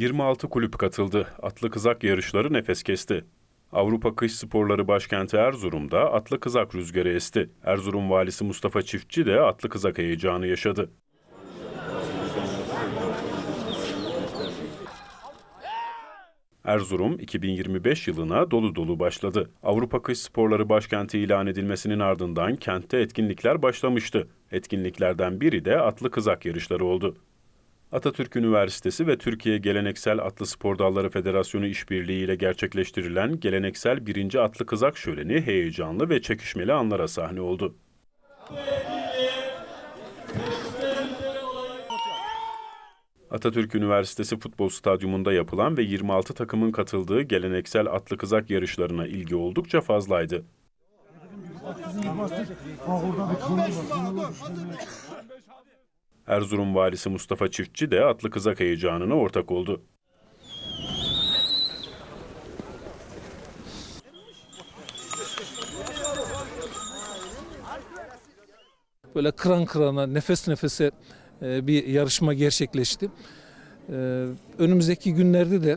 26 kulüp katıldı. Atlı kızak yarışları nefes kesti. Avrupa Kış Sporları Başkenti Erzurum'da atlı kızak rüzgarı esti. Erzurum valisi Mustafa Çiftçi de atlı kızak heyecanı yaşadı. Erzurum 2025 yılına dolu dolu başladı. Avrupa Kış Sporları Başkenti ilan edilmesinin ardından kentte etkinlikler başlamıştı. Etkinliklerden biri de atlı kızak yarışları oldu. Atatürk Üniversitesi ve Türkiye Geleneksel Atlı Spor Dalları Federasyonu işbirliğiyle gerçekleştirilen geleneksel birinci atlı kızak şöleni heyecanlı ve çekişmeli anlara sahne oldu. Atatürk Üniversitesi Futbol Stadyumunda yapılan ve 26 takımın katıldığı geleneksel atlı kızak yarışlarına ilgi oldukça fazlaydı. Erzurum valisi Mustafa Çiftçi de atlı kızak heyecanına ortak oldu. böyle kıran kırana, nefes nefese e, bir yarışma gerçekleşti. E, Önümüzdeki günlerde de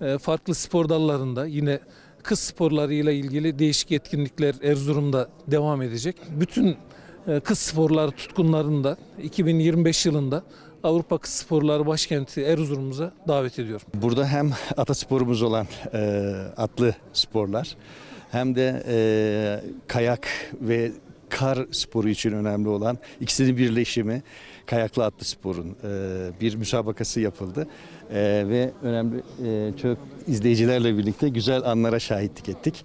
e, farklı spor dallarında yine kız sporlarıyla ilgili değişik etkinlikler Erzurum'da devam edecek. Bütün kız sporları tutkunlarını da 2025 yılında Avrupa Kız Sporları Başkenti Erzurum'umuza davet ediyorum. Burada hem atasporumuz olan e, atlı sporlar hem de e, kayak ve kar sporu için önemli olan ikisinin birleşimi kayaklı atlı sporun e, bir müsabakası yapıldı E, ve önemli e, çok izleyicilerle birlikte güzel anlara şahitlik ettik.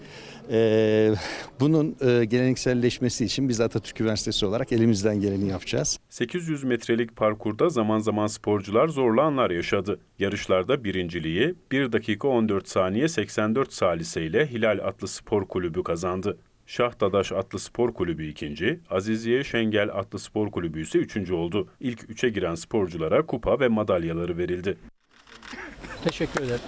E, bunun e, gelenekselleşmesi için biz Atatürk Üniversitesi olarak elimizden geleni yapacağız. 800 metrelik parkurda zaman zaman sporcular zorlu anlar yaşadı. Yarışlarda birinciliği 1 dakika 14 saniye 84 salise ile Hilal Atlı Spor Kulübü kazandı. Şah Dadaş Atlı Spor Kulübü ikinci, Aziziye Şengel Atlı Spor Kulübü ise üçüncü oldu. İlk üçe giren sporculara kupa ve madalyaları verildi. Teşekkür ederim.